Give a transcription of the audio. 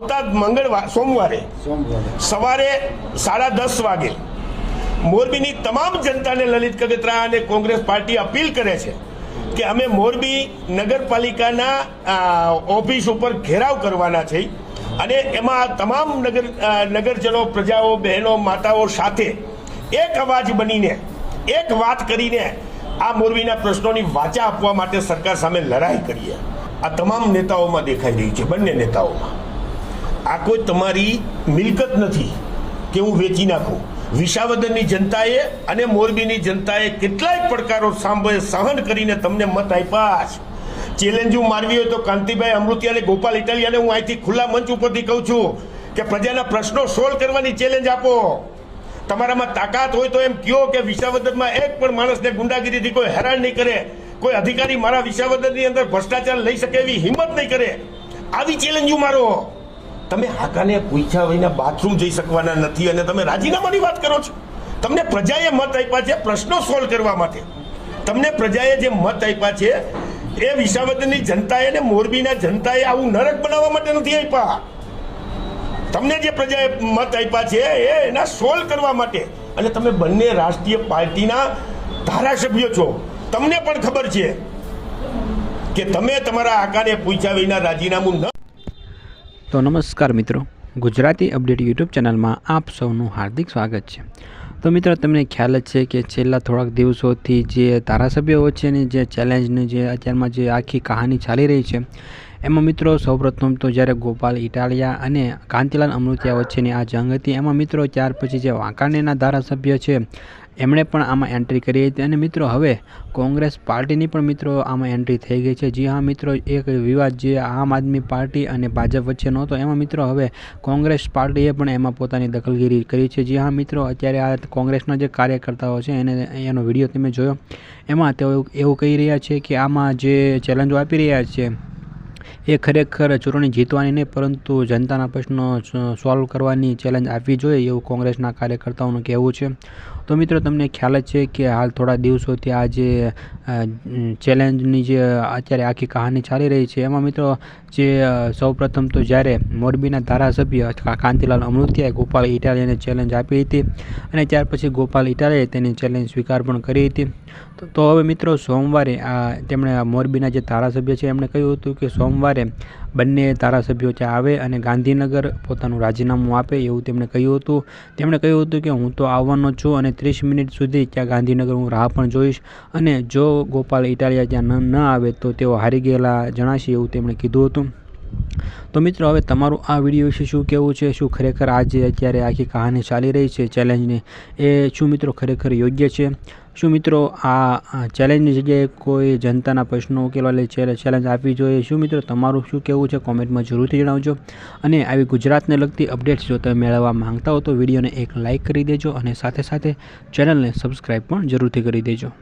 મંગળવાર સોમવારે. સોમવારે. સવારે સાડા દસ વાગે મોરબીની તમામ જનતાને લલિત કગતરા અને કોંગ્રેસ પાર્ટી અપીલ કરે છે કે અમે મોરબી નગરપાલિકાના ઓફિસ ઉપર ઘેરાવ કરવાના છે અને એમાં તમામ નગર નગરજનો પ્રજાઓ બહેનો માતાઓ સાથે એક અવાજ બનીને એક વાત કરીને આ મોરબીના પ્રશ્નોની વાચા આપવા માટે સરકાર સામે લડાઈ કરીએ. આ તમામ નેતાઓમાં દેખાઈ રહી છે બંને નેતાઓમાં. આ કોઈ તમારી મિલકત નથી કે હું વેચી નાખું. વિસાવદનની જનતાએ અને મોરબીની જનતાએ કેટલાય પડકારો સાંભળે, સહન કરીને તમને મત આપ્યા છે. ચેલેન્જો મારવી હોય તો કાંતિભાઈ અમૃતિયા અને ગોપાલ ઇટાલિયાને હું અહીંથી ખુલ્લા મંચ ઉપરથી કહું છું કે પ્રજાના પ્રશ્નો સોલ્વ કરવાની ચેલેન્જ આપો. તમારામાં તાકાત હોય તો એમ કયો કે વિસાવદનમાં એક પણ માણસને ગુંડાગીરીથી કોઈ હેરાન નહીં કરે. કોઈ અધિકારી મારા વિસાવદનની અંદર ભ્રષ્ટાચાર લઈ શકે એવી હિંમત નહીં કરે. આવી ચેલેન્જો મારો. તમે હાકાને પૂછ્યા વિના બાથરૂમ જઈ શકવાના નથી અને તમે રાજીનામાની વાત કરો છો. તમને પ્રજાએ મત આપ્યા છે પ્રશ્નો સોલ્વ કરવા માટે. તમને પ્રજાએ જે મત આપ્યા છે, એ વિસાવદરની જનતાએ અને મોરબીના જનતાએ આવું નરક બનાવવા માટે નથી આપ્યા. તમને જે પ્રજાએ મત આપ્યા છે, એ એના સોલ્વ કરવા માટે. અને તમે બંને રાષ્ટ્રીય પાર્ટીના ધારાસભ્યો છો. તમને પણ ખબર છે કે તમે તમારા આકાને પૂછ્યા વિના રાજીનામું ન તો નમસ્કાર મિત્રો, ગુજરાતી અપડેટ યુટ્યુબ ચેનલમાં આપ સૌનું હાર્દિક સ્વાગત છે. તો મિત્રો, તમને ખ્યાલ જ છે કે છેલ્લા થોડાક દિવસોથી જે ધારાસભ્યો વચ્ચેની જે ચેલેન્જની જે અત્યારમાં જે આખી કહાની ચાલી રહી છે, એમાં મિત્રો સૌપ્રથમ તો જ્યારે ગોપાલ ઇટાલિયા અને કાંતિલાલ અમૃતિયા વચ્ચેની આ જંગ હતી, એમાં મિત્રો ત્યાર પછી જે વાંકાનેરના ધારાસભ્ય છે એમણે પણ આમાં એન્ટ્રી કરી હતી. અને મિત્રો, હવે કોંગ્રેસ પાર્ટીની પણ મિત્રો આમાં એન્ટ્રી થઈ ગઈ છે. જી હા, મિત્રો, એક વિવાદ જે આમ આદમી પાર્ટી અને ભાજપ વચ્ચેનો હતો, એમાં મિત્રો હવે કોંગ્રેસ પાર્ટીએ પણ એમાં પોતાની દખલગીરી કરી છે. જી હા, મિત્રો, અત્યારે આ કોંગ્રેસના જે કાર્યકર્તાઓ છે, એને એનો વીડિયો તમે જોયો. એમાં તેઓ એવું કહી રહ્યા છે કે આમાં જે ચેલેન્જો આપી રહ્યા છે, એ ખરેખર ચૂંટણી જીતવાની નહીં, પરંતુ જનતાના પ્રશ્નો સોલ્વ કરવાની ચેલેન્જ આપવી જોઈએ એવું કોંગ્રેસના કાર્યકર્તાઓનું કહેવું છે. તો મિત્રો, તમને ખ્યાલ જ છે કે હાલ થોડા દિવસોથી આ જે ચેલેન્જની જે અત્યારે આખી કહાની ચાલી રહી છે, એમાં મિત્રો જે સૌપ્રથમ તો જ્યારે મોરબીના ધારાસભ્ય કાંતિલાલ અમૃતિયાએ ગોપાલ ઇટાલિયાને ચેલેન્જ આપી હતી અને ત્યાર પછી ગોપાલ ઇટાલિયાએ તેની ચેલેન્જ સ્વીકાર પણ કરી હતી. તો હવે મિત્રો સોમવારે આ તેમણે મોરબીના જે ધારાસભ્ય છે, એમણે કહ્યું હતું કે સોમવારે બંને ધારાસભ્યો ત્યાં આવે અને ગાંધીનગર પોતાનું રાજીનામું આપે એવું તેમણે કહ્યું હતું. તેમણે કહ્યું હતું કે હું તો આવવાનો છું અને ત્રીસ મિનિટ સુધી ત્યાં ગાંધીનગર હું રાહ પણ જોઈશ અને જો ગોપાલ ઇટાલિયા ત્યાં ન આવે તો તેઓ હારી ગયેલા જણાશે એવું તેમણે કીધું હતું. તો મિત્રો હવે તમારું આ વીડિયો વિશે શું કહેવું છે, શું ખરેખર આજે અત્યારે આખી કહાની ચાલી રહી છે, ચેલેન્જની? એ શું મિત્રો ખરેખર યોગ્ય છે? શું મિત્રો આ ચેલેન્જની જગ્યાએ કોઈ જનતાના પ્રશ્નો ઉકેલવા ચેલેન્જ આપવી જોઈએ? શું મિત્રો તમારું શું કહેવું છે? કોમેન્ટમાં જરૂરથી જણાવજો. અને આવી ગુજરાતને લગતી અપડેટ્સ જો તમે મેળવવા માંગતા હો તો વિડીયોને એક લાઇક કરી દેજો અને સાથે સાથે ચેનલને સબસ્ક્રાઈબ પણ જરૂરથી કરી દેજો.